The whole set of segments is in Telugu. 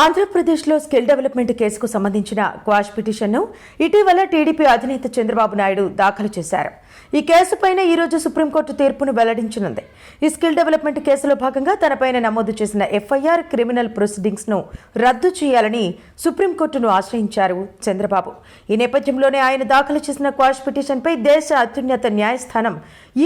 ఆంధ్రప్రదేశ్లో స్కిల్ డెవలప్మెంట్ కేసుకు సంబంధించిన క్వాష్ పిటిషన్ను ఇటీవల టీడీపీ అధినేత చంద్రబాబు నాయుడు దాఖలు చేశారు. ఈ కేసుపైన ఈరోజు సుప్రీంకోర్టు తీర్పును వెల్లడించనుంది. ఈ స్కిల్ డెవలప్మెంట్ కేసులో భాగంగా తనపైన నమోదు చేసిన ఎఫ్ఐఆర్ క్రిమినల్ ప్రొసీడింగ్స్ను రద్దు చేయాలని సుప్రీంకోర్టును ఆశ్రయించారు చంద్రబాబు. ఈ నేపథ్యంలోనే ఆయన దాఖలు చేసిన క్వాష్ పిటిషన్పై దేశ అత్యున్నత న్యాయస్థానం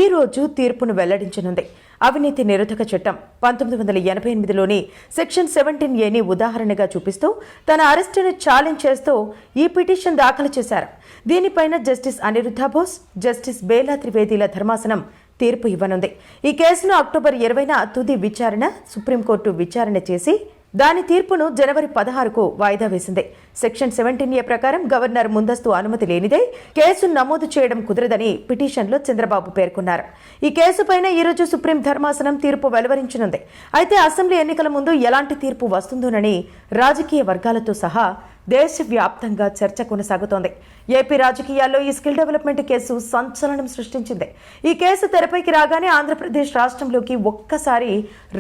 ఈ రోజు తీర్పును వెల్లడించనుంది. అవినీతి నిరోధక చట్టం పంతొమ్మిది వందల ఎనభై ఎనిమిదిలోని సెక్షన్ సెవెంటీన్ ఏని ఉదాహరణగా చూపిస్తూ తన అరెస్టును ఛాలెంజ్ చేస్తూ ఈ పిటిషన్ దాఖలు చేశారు. దీనిపైన జస్టిస్ అనిరుద్ధ బోస్ జస్టిస్ బేలా త్రివేదిల ధర్మాసనం తీర్పు ఇవ్వనుంది. ఈ కేసును అక్టోబర్ ఇరవైన తుది విచారణ సుప్రీంకోర్టు విచారణ చేసి దాని తీర్పును జనవరి పదహారుకు వాయిదా వేసింది. సెక్షన్ సెవెంటీన్ ఏ ప్రకారం గవర్నర్ ముందస్తు అనుమతి లేనిదే కేసు నమోదు చేయడం కుదరదని పిటిషన్లో చంద్రబాబు పేర్కొన్నారు. ఈ కేసుపైన ఈరోజు సుప్రీం ధర్మాసనం తీర్పు వెలువరించనుంది. అయితే అసెంబ్లీ ఎన్నికల ముందు ఎలాంటి తీర్పు వస్తుందోనని రాజకీయ వర్గాలతో సహా దేశవ్యాప్తంగా చర్చ కొనసాగుతోంది. ఏపీ రాజకీయాల్లో ఈ స్కిల్ డెవలప్మెంట్ కేసు సంచలనం సృష్టించింది. ఈ కేసు తెరపైకి రాగానే ఆంధ్రప్రదేశ్ రాష్ట్రంలోకి ఒక్కసారి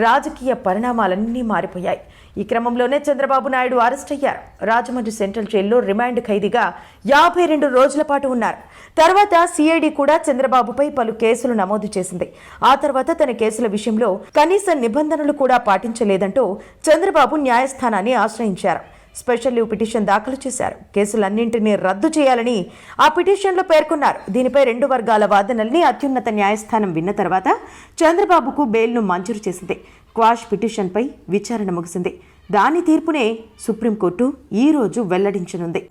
రాజకీయ పరిణామాలన్నీ మారిపోయాయి. ఈ క్రమంలోనే చంద్రబాబు నాయుడు అరెస్ట్ అయ్యారు. రాజమండ్రి సెంట్రల్ జైల్లో రిమాండ్ ఖైదీగా యాభై రెండు రోజుల పాటు ఉన్నారు. తర్వాత సిఐడి కూడా చంద్రబాబుపై పలు కేసులు నమోదు చేసింది. ఆ తర్వాత తన కేసుల విషయంలో కనీస నిబంధనలు కూడా పాటించలేదంటూ చంద్రబాబు న్యాయస్థానాన్ని ఆశ్రయించారు. స్పెషల్ లీవ్ పిటిషన్ దాఖలు చేశారు. కేసులన్నింటినీ రద్దు చేయాలని ఆ పిటిషన్లో పేర్కొన్నారు. దీనిపై రెండు వర్గాల వాదనల్ని అత్యున్నత న్యాయస్థానం విన్న తర్వాత చంద్రబాబుకు బెయిల్ను మంజూరు చేసింది. క్వాష్ పిటిషన్పై విచారణ ముగిసింది. దాని తీర్పునే సుప్రీంకోర్టు ఈ రోజు వెల్లడించనుంది.